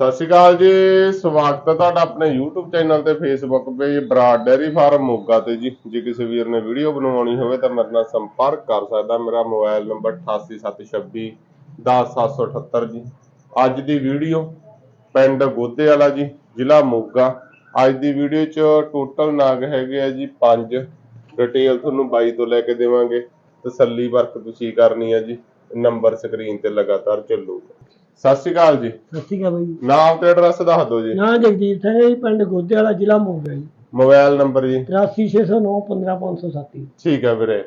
ਸਤਿ ਸ਼੍ਰੀ ਅਕਾਲ ਜੀ, ਸਵਾਗਤ ਹੈ ਤੁਹਾਡਾ ਆਪਣੇ YouTube ਚੈਨਲ ਤੇ Facebook page Brar dairy farm, Moga ਤੇ ਜੀ। ਜੇ ਕਿਸੇ ਵੀਰ ਨੇ ਵੀਡੀਓ ਬਣਵਾਉਣੀ ਹੋਵੇ ਤਾਂ ਮੇਰੇ ਨਾਲ ਸੰਪਰਕ ਕਰ ਸਕਦਾ ਮੇਰਾ ਮੋਬਾਈਲ ਨੰਬਰ 8876 10778 ਜੀ। ਅੱਜ ਦੀ ਵੀਡੀਓ ਪਿੰਡ ਗੋਦੇ ਵਾਲਾ ਜੀ, ਜ਼ਿਲ੍ਹਾ ਮੋਗਾ। ਅੱਜ ਦੀ ਵੀਡੀਓ 'ਚ ਟੋਟਲ ਨਾਗ ਹੈਗੇ ਆ ਜੀ 5 ਡਿਟੇਲ ਤੁਹਾਨੂੰ ਬਾਈ ਤੋਂ ਲੈ ਕੇ ਦੇਵਾਂਗੇ। ਤਸੱਲੀ ਵਰਕ ਤੁਸੀਂ ਕਰਨੀ ਹੈ ਜੀ। ਨੰਬਰ ਸਕਰੀਨ ਤੇ ਲਗਾਤਾਰ ਚੱਲੂਗਾ। ਸਤਿ ਸ਼੍ਰੀ ਅਕਾਲ ਜੀ। ਸਤਿ ਸ਼੍ਰੀ ਅਕਾਲ ਬਾਈ ਨਾਮ ਤੇ ਐਡਰੈਸ ਦੱਸ ਦਿਓ ਜੀ। ਨਾ ਜਗਦੀਪ ਸਿੰਘ ਹੈ ਜੀ, ਪਿੰਡ ਗੋਦੇ ਵਾਲਾ ਜ਼ਿਲ੍ਹਾ ਮੋਗਾ ਜੀ। ਮੋਬਾਈਲ ਨੰਬਰ ਜੀ। 83609 15507 ਠੀਕ ਹੈ ਵੀਰੇ।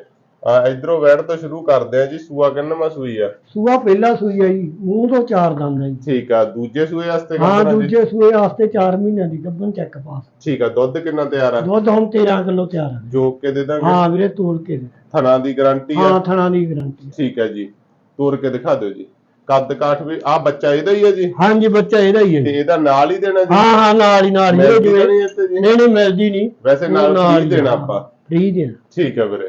ਆ ਇਧਰੋਂ ਵੈੜ ਤੋਂ ਸ਼ੁਰੂ ਕਰਦੇ ਆ ਜੀ ਸੂਆ ਕਿੰਨਵਾਂ ਸੂਈ ਆ? ਸੂਆ ਪਹਿਲਾ ਸੂਈ ਆ ਜੀ ਮੂੰਹ ਤੋਂ ਚਾਰ ਦੰਦ ਆ ਜੀ। ਠੀਕ ਆ ਦੂਜੇ ਸੂਏ ਵਾਸਤੇ ਹਾਂ ਜੀ? ਦੂਜੇ ਸੂਏ ਵਾਸਤੇ 4 ਮਹੀਨਿਆਂ ਦੀ ਗੱਭਣ ਚੈੱਕ ਪਾਸ ਠੀਕ ਆ ਦੁੱਧ ਕਿੰਨਾ ਤਿਆਰ ਆ? ਦੁੱਧ ਹੁਣ 13 ਕਿਲੋ ਤਿਆਰ ਆ ਜੋਕ ਕੇ ਦੇ ਦਾਂਗੇ? ਹਾਂ ਵੀਰੇ ਤੋੜ ਕੇ ਦੇ। ਥਣਾ ਦੀ ਗਾਰੰਟੀ ਆ? ਹਾਂ ਥਣਾ ਦੀ ਗਾਰੰਟੀ ਠੀਕ ਹੈ ਜੀ। ਤੋੜ ਕੇ ਦਿਖਾ ਦਿਓ ਜੀ। ਕੱਦ ਕਾਠ ਵੀ ਆ ਬੱਚਾ ਇਹਦਾ ਹੀ ਹੈ ਜੀ? ਹਾਂਜੀ ਬੱਚਾ ਇਹਦਾ ਹੀ ਹੈ ਤੇ। ਇਹਦਾ ਨਾਲ ਹੀ ਦੇਣਾ ਜੀ? ਹਾਂ ਹਾਂ ਨਾਲ ਹੀ ਨਾਲ ਹੀ। ਮਿਲਦੀ ਤਾਂ ਨਹੀਂ ਇੱਥੇ ਜੀ? ਨਹੀਂ ਨਹੀਂ ਮਿਲਦੀ ਨਹੀਂ। ਵੈਸੇ ਨਾਲ free ਦੇਣਾ ਆਪਾਂ। ਫ੍ਰੀ ਦੇਣਾ। ਠੀਕ ਹੈ ਵੀਰੇ।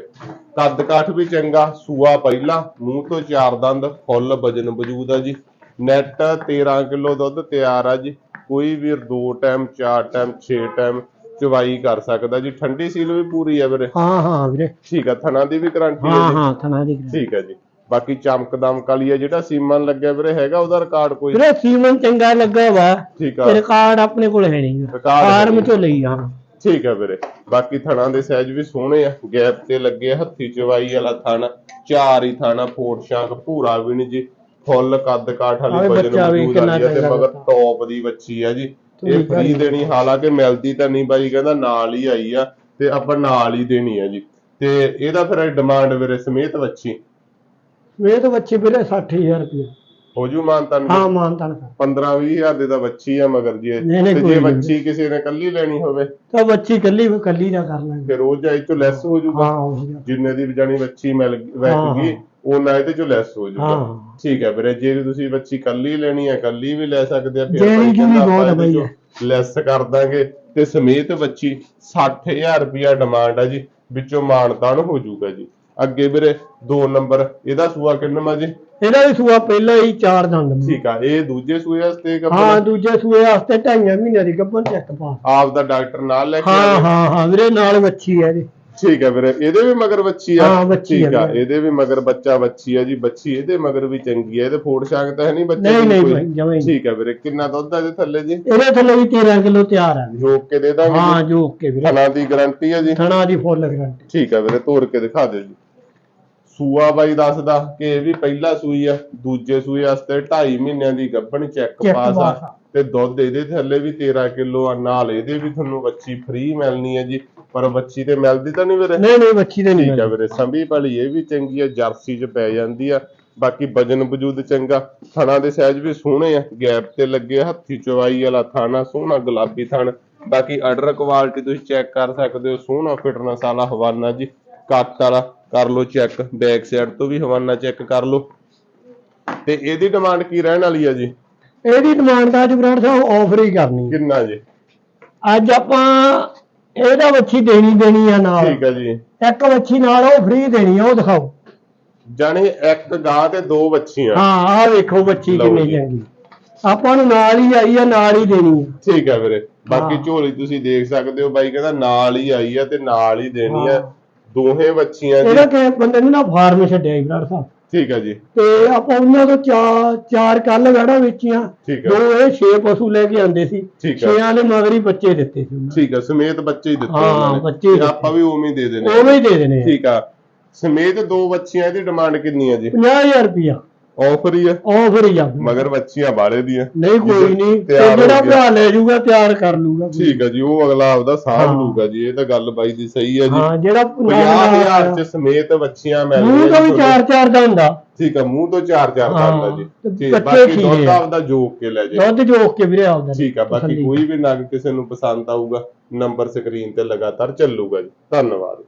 ਕੱਦ ਕਾਠ ਵੀ ਚੰਗਾ ਸੂਆ ਪਹਿਲਾ ਮੂੰਹ ਤੋਂ ਚਾਰ ਦੰਦ ਫੁੱਲ ਵਜਨ ਵਜੂਦ ਆ ਜੀ। ਨੈਟ 13 ਕਿਲੋ ਦੁੱਧ ਤਿਆਰ ਆ ਜੀ। ਕੋਈ ਵੀਰ ਦੋ ਟਾਈਮ ਚਾਰ ਟਾਈਮ 6 ਟਾਈਮ ਚਵਾਈ ਕਰ ਸਕਦਾ ਜੀ। ਠੰਡੀ ਸੀਲ ਵੀ ਪੂਰੀ ਆ ਵੀਰੇ। ਹਾਂ ਹਾਂ ਵੀਰੇ। ਠੀਕ ਆ ਥਣਾ ਦੀ ਵੀ ਗਾਰੰਟੀ ਹੈ ਹਾਂ ਜੀ। ਹਾਂ ਥਣਾ ਦੀ guarantee। ਠੀਕ ਹੈ ਜੀ। ਬਾਕੀ ਚਮਕ ਦਮਕ ਵਾਲੀ ਆ ਜਿਹੜਾ ਸੀਮਨ ਲੱਗਿਆ ਵੀਰੇ ਹੈਗਾ ਉਹਦਾ ਰਿਕਾਰਡ ਕੋਈ? ਵੀਰੇ ਸੀਮਨ ਚੰਗਾ ਲੱਗਾ ਵਾ। ਠੀਕ ਆ। ਰਿਕਾਰਡ ਆਪਣੇ ਕੋਲ ਹੈ ਨਹੀਂ। ਫਾਰਮ। ਚੋਂ ਲਈ ਆ। ਠੀਕ ਹੈ ਵੀਰੇ। ਬਾਕੀ ਥਣਾ ਦੇ ਸਾਈਜ਼ ਵੀ ਸੋਹਣੇ ਆ। ਗੈਪ ਤੇ ਲੱਗੇ ਆ, ਹੱਥੀ ਚਵਾਈ ਵਾਲਾ ਥਣ ਚਾਰ ਹੀ ਥਾਣਾ ਫੋਟ ਸ਼ਾਂਕ ਭੂਰਾ ਵੀ ਨਹੀਂ ਜੀ। ਫੁੱਲ ਕੱਦ ਕਾਠ ਵਾਲੀ ਵਜਨ ਮੌਜੂਦ ਆ ਤੇ ਮਗਰ। ਟੌਪ ਦੀ ਬੱਚੀ ਆ ਜੀ। ਇਹ ਆ ਫ੍ਰੀ। ਦੇਣੀ ਹਾਲਾਂਕਿ ਮਿਲਦੀ ਤਾਂ ਨਹੀਂ ਬਾਈ ਕਹਿੰਦਾ ਨਾਲ ਹੀ ਆਈ ਆ ਤੇ ਆਪਾਂ ਨਾਲ ਹੀ ਦੇਣੀ ਆ ਜੀ। ਤੇ ਇਹਦਾ ਫਿਰ ਡਿਮਾਂਡ ਵੀਰੇ ਸਮੇਤ ਬੱਚੀ ਵੇ ਤਾਂ ਬੱਚੇ ਵੀਰੇ 60000 ਰੁਪਏ ਹੋ ਜੂ ਮਾਨਤਾ ਹਾਂ ਮਾਨਤਾਨ ਕਰ 15 20000 ਦੇ ਤਾਂ ਬੱਚੀ ਆ ਮਗਰ ਜੀ ਇਹ। ਨਹੀਂ, ਨਹੀਂ, ਤੇ ਕੋਈ ਜੇ ਨਹੀਂ। ਬੱਚੀ ਕਿਸੇ ਨੇ ਕੱਲੀ ਲੈਣੀ ਹੋਵੇ ਤਾਂ ਬੱਚੀ ਕੱਲੀ ਕੱਲੀ ਦਾ ਕਰ ਲਾਂਗੇ ਫਿਰ ਉਹ ਜਾਈ ਚੋਂ ਲੈਸ ਹੋ ਜੂਗਾ ਹਾਂ ਉਹ ਜਿਹਾ। ਜਿੰਨੇ ਦੀ ਵੀ ਜਾਣੀ ਬੱਚੀ ਮਿਲ ਹਾਂ, ਵੈਕ ਗਈ ਹਾਂ। ਉਹਨਾਂ ਇਹਦੇ ਚੋਂ ਲੈਸ ਹੋ ਜੂਗਾ ਹਾਂ ਠੀਕ ਹੈ ਵੀਰੇ ਜੇ ਤੁਸੀਂ ਬੱਚੀ ਕੱਲੀ ਲੈਣੀ ਹੈ ਕੱਲੀ ਵੀ ਲੈ ਸਕਦੇ ਆ ਜਿਹੜੀ ਭਾਈ ਜੀ ਕਹਿੰਦਾ ਵੀ ਬਹੁਤ ਆਪਾਂ ਹੈ ਬਈ। ਚੋਂ ਲੈਸ ਕਰ ਦਾਂਗੇ ਤੇ ਸਮੇਤ ਬੱਚੀ 60000 ਰੁਪਿਆ ਡਿਮਾਂਡ ਆ ਜੀ ਵਿੱਚੋਂ ਮਾਨਤਾਨ ਹੋ ਜੂਗਾ ਜੀ ਅੱਗੇ ਵੀਰੇ 2 ਨੰਬਰ ਇਹਦਾ ਸੂਆ ਕਿੰਨਾ ਜੀ? ਇਹਦਾ ਵੀ ਸੂਆ ਪਹਿਲਾਂ ਹੀ ਚਾਰ ਦੰਦ ਨੇ। ਠੀਕ ਆ ਇਹ ਦੂਜੇ ਸੂਏ ਵਾਸਤੇ ਹਾਂ ਕੱਪੜਾ ਦੂਜੇ ਸੂਏ ਵਾਸਤੇ ਢਾਈਆਂ ਮਹੀਨਿਆਂ ਦੀ ਗੱਭਣ ਚੈੱਕ ਪਾ। ਆਪ ਦਾ ਡਾਕਟਰ ਨਾਲ ਲੈ ਕੇ ਹਾਂ। ਹਾਂ ਹਾਂ ਵੀਰੇ ਨਾਲ ਬੱਚੀ ਹੈ ਇਹਦੇ। ਠੀਕ ਹੈ ਵੀਰੇ ਇਹਦੇ ਵੀ ਮਗਰ ਬੱਚੀ ਆ? ਹਾਂ, ਬੱਚੀ ਠੀਕ ਆ। ਇਹਦੇ ਵੀ ਮਗਰ ਬੱਚਾ ਬੱਚੀ ਆ ਜੀ ਬੱਚੀ ਇਹਦੇ ਮਗਰ ਵੀ ਚੰਗੀ ਆ ਇਹਦੇ ਫੋੜ ਸ਼ਾਂਕ ਤਾਂ ਹੈ ਨਹੀਂ ਬੱਚੇ ਨਹੀਂ ਨਹੀਂ ਜਮਾਂ ਹੀ। ਠੀਕ ਹੈ ਵੀਰੇ ਕਿੰਨਾ ਦੁੱਧ ਆ ਇਹਦੇ ਥੱਲੇ ਜੀ? ਇਹਦੇ ਥੱਲੇ ਵੀ 13 ਕਿਲੋ ਤਿਆਰ ਆ। ਜੋਕ ਕੇ ਦੇ ਦਾਂਗੇ ਹਾਂ ਜੀ। ਜੋ ਕੇ ਵੀਰੇ। ਥਣਾ ਦੀ ਗਾਰੰਟੀ ਆ ਜੀ। ਥਣਾ ਦੀ ਫੁੱਲ ਗਰੰਟੀ। ਠੀਕ ਹੈ ਵੀਰੇ ਤੋੜ ਕੇ ਦਿਖਾ ਦਿਓ ਜੀ। ਸੂਆ ਬਾਈ ਦੱਸਦਾ ਕਿ ਇਹ ਵੀ ਪਹਿਲਾ ਸੂਈ ਆ ਦੂਜੇ ਸੂਏ ਵਾਸਤੇ 2.5 ਮਹੀਨਿਆਂ ਦੀ ਗੱਭਣ ਚੈੱਕ ਪਾਸ ਆ। ਆ। ਤੇ ਦੁੱਧ ਇਹਦੇ ਥੱਲੇ ਵੀ 13 ਕਿਲੋ ਆ ਨਾਲ ਇਹਦੇ ਵੀ ਤੁਹਾਨੂੰ ਬੱਚੀ ਫ੍ਰੀ ਮਿਲਣੀ ਹੈ ਜੀ। ਪਰ ਬੱਚੀ ਤੇ ਮਿਲਦੀ ਤਾਂ ਨਹੀਂ ਵੀਰੇ? ਨਹੀਂ ਨਹੀਂ ਬੱਚੀ ਦੇ ਨਹੀਂ ਠੀਕ ਆ ਵੀਰੇ ਸੰਭੀ ਵਾਲੀ ਇਹ ਵੀ ਚੰਗੀ ਆ ਜਰਸੀ 'ਚ ਪੈ ਜਾਂਦੀ ਆ। ਬਾਕੀ ਵਜਨ ਵਜੂਦ ਚੰਗਾ। ਥਣਾ ਦੇ ਸਾਈਜ਼ ਵੀ ਸੋਹਣੇ ਆ। ਗੈਪ ਤੇ ਲੱਗੇ ਆ, ਹੱਥੀ ਚਵਾਈ ਵਾਲਾ ਥਾਣਾ ਸੋਹਣਾ ਗੁਲਾਬੀ ਥਣ। ਬਾਕੀ ਆਰਡਰ ਕੁਆਲਿਟੀ ਤੁਸੀਂ ਚੈੱਕ ਕਰ ਸਕਦੇ ਹੋ ਸੋਹਣਾ ਫਿਟਨੈਸ ਵਾਲਾ ਹਵਾਨਾ ਜੀ। ਕੱਟ ਵਾਲਾ ਕਰ ਲਓ ਚੈੱਕ ਬੈਕ ਸਾਈਡ ਤੋਂ ਵੀ ਹਵਾਨਾ ਚੈੱਕ ਕਰ ਲਓ। ਤੇ ਇਹਦੀ ਡਿਮਾਂਡ ਕੀ ਰਹਿਣ ਵਾਲੀ ਆ ਜੀ? ਇਹਦੀ ਡਿਮਾਂਡ ਦਾ ਬਰਾੜ ਸਾਹਿਬ ਆਫਰ ਹੀ ਕਰਨੀ। ਹੈ। ਕਿੰਨਾ ਜੀ? ਅੱਜ ਆਪਾਂ ਇਹਦਾ ਬੱਚੀ ਦੇਣੀ ਦੇਣੀ ਆ ਨਾਲ। ਠੀਕ ਆ ਜੀ। ਇੱਕ ਬੱਚੀ ਨਾਲ ਉਹ ਫ੍ਰੀ ਦੇਣੀ ਆ ਉਹ ਦਿਖਾਓ। ਜਾਣੀ ਇੱਕ ਗਾਂ ਤੇ ਦੋ ਬੱਚੀਆਂ ਹਾਂ ਆਹ ਵੇਖੋ ਬੱਚੀ ਲਓ ਕਿੰਨੀ ਜੀ। ਚੰਗੀ। ਆਪਾਂ ਨੂੰ ਨਾਲ ਹੀ ਆਈ ਆ ਨਾਲ ਹੀ ਦੇਣੀ ਆ। ਠੀਕ ਹੈ ਵੀਰੇ। ਬਾਕੀ ਹਾਂ। ਝੋਲੀ ਤੁਸੀਂ ਦੇਖ ਸਕਦੇ ਹੋ ਬਾਈ ਕਹਿੰਦਾ ਨਾਲ ਹੀ ਆਈ ਆ ਤੇ ਨਾਲ ਹੀ ਦੇਣੀ ਆ। ਹਾਂ। ਦੋਹੇ ਬੱਚੀਆਂ ਇਹਦਾ ਜੀ ਕਿ ਬੰਦੇ ਨੇ ਨਾ ਫਾਰਮ ਛੱਡਿਆ ਜੀ ਬਰਾੜ ਸਾਹਿਬ। ਠੀਕ ਹੈ ਜੀ। ਤੇ ਆਪਾਂ ਉਹਨਾਂ ਤੋਂ ਚਾਰ ਚਾਰ ਕੱਲ ਵੜਾ ਵੇਚੀਆਂ। ਠੀਕ ਦੋ ਇਹ ਛੇ ਪਸ਼ੂ ਲੈ ਕੇ ਆਂਦੇ ਸੀ। ਠੀਕ ਹੈ। ਛੇਆਂ ਦੇ ਮਗਰ ਬੱਚੇ ਦਿੱਤੇ ਸੀ ਉਹਨਾਂ ਠੀਕ ਹੈ ਸਮੇਤ ਬੱਚੇ ਹੀ ਦਿੱਤੇ ਹਾਂ, ਉਹਨਾਂ ਨੇ। ਬੱਚੇ ਤੇ ਆਪਾਂ ਵੀ ਉਵੇਂ ਹੀ ਦੇ ਨੇ। ਦੇਣੇ ਉਵੇਂ ਹੀ ਦੇ ਦੇਣੇ ਆ। ਠੀਕ ਆ। ਸਮੇਤ ਦੋ ਬੱਚੀਆਂ ਦੀ ਡਿਮਾਂਡ ਕਿੰਨੀ ਹੈ ਜੀ? 50000 ਰੁਪਇਆ ਆਫਰ ਹੀ ਆ? ਆਫਰ ਹੀ ਆ। ਮਗਰ ਬੱਚੀਆਂ ਬਾਲੇ ਦੀਆਂ ਨਹੀਂ ਕੋਈ ਨਹੀਂ। ਤੇ ਜਿਹੜਾ। ਭਰਾ ਲੈ ਜਾਊਗਾ ਤਿਆਰ ਕਰ ਲੂਗਾ। ਠੀਕ ਹੈ ਜੀ ਉਹ ਅਗਲਾ ਆਪਦਾ ਸਾਂਭ ਹਾਂ। ਲੂਗਾ ਜੀ। ਇਹ ਤਾਂ ਗੱਲ ਬਾਈ ਦੀ ਸਹੀ ਹੈ ਜੀ। ਹਾਂ ਜਿਹੜਾ 50000 ਚ ਸਮੇਤ ਬੱਚੀਆਂ ਮਿਲ ਮੂੰਹ ਤੋਂ ਵੀ ਚਾਰ ਚਾਰ ਦਾ ਹੁੰਦਾ। ਠੀਕ ਆ ਮੂੰਹ ਤੋਂ ਚਾਰ ਚਾਰ ਹਾਂ, ਕਰਦਾ ਜੀ। ਠੀਕ ਬਾਕੀ ਦੁੱਧ ਆ। ਆਪਦਾ ਜੋਕ ਕੇ ਲੈ ਜੇ। ਦੁੱਧ ਜੋਕ ਕੇ ਵੀਰੇ ਆਉਂਦਾ ਠੀਕ ਆ ਬਾਕੀ ਕੋਈ ਵੀ ਨਗ ਕਿਸੇ ਨੂੰ ਪਸੰਦ ਆਊਗਾ ਨੰਬਰ ਸਕਰੀਨ ਤੇ ਲਗਾਤਾਰ ਚੱਲੂਗਾ ਜੀ। ਧੰਨਵਾਦ।